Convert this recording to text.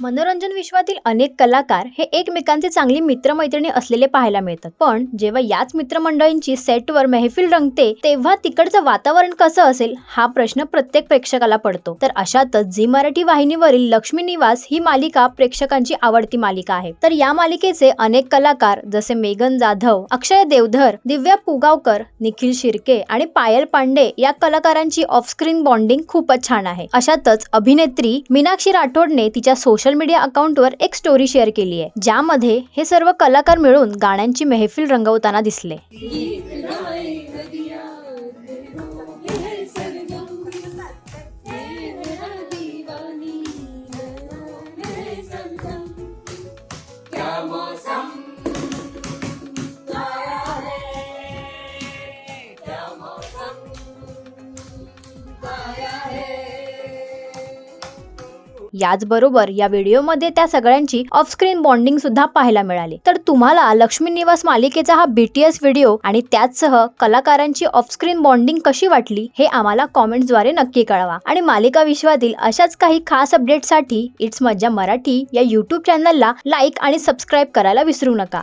मनोरंजन विश्वातील अनेक कलाकार हे एकमेकांचे चांगली मित्रमैत्रिणी असलेले पाहायला मिळतात. पण जेव्हा याच मित्रमंडळींची सेटवर मेहफिल रंगते तेव्हा तिकडचं वातावरण कसं असेल हा प्रश्न प्रत्येक प्रेक्षकाला पडतो. तर अशातच झी मराठी वाहिनीवरील लक्ष्मी निवास ही मालिका प्रेक्षकांची आवडती मालिका आहे. तर या मालिकेचे अनेक कलाकार जसे मेघन जाधव अक्षय देवधर दिव्या पुगावकर निखिल शिर्के आणि पायल पांडे या कलाकारांची ऑफस्क्रीन बॉन्डिंग खूपच छान आहे. अशातच अभिनेत्री मीनाक्षी राठोडने तिच्या सोशल मीडिया अकाउंटवर एक स्टोरी शेअर केली आहे. ज्यामध्ये हे सर्व कलाकार मिळून गाण्यांची मेहफिल रंगवताना दिसले. याचबरोबर या व्हिडिओमध्ये त्या सगळ्यांची ऑफस्क्रीन बॉन्डिंग सुद्धा पाहायला मिळाली. तर तुम्हाला लक्ष्मी निवास मालिकेचा हा बीटीएस व्हिडिओ आणि त्याचसह कलाकारांची ऑफस्क्रीन बॉन्डिंग कशी वाटली हे आम्हाला कॉमेंट्सद्वारे नक्की कळवा. आणि मालिका विश्वातील अशाच काही खास अपडेटसाठी इट्स मज्जा मराठी या यूट्यूब चॅनलला लाईक आणि सबस्क्राईब करायला विसरू नका.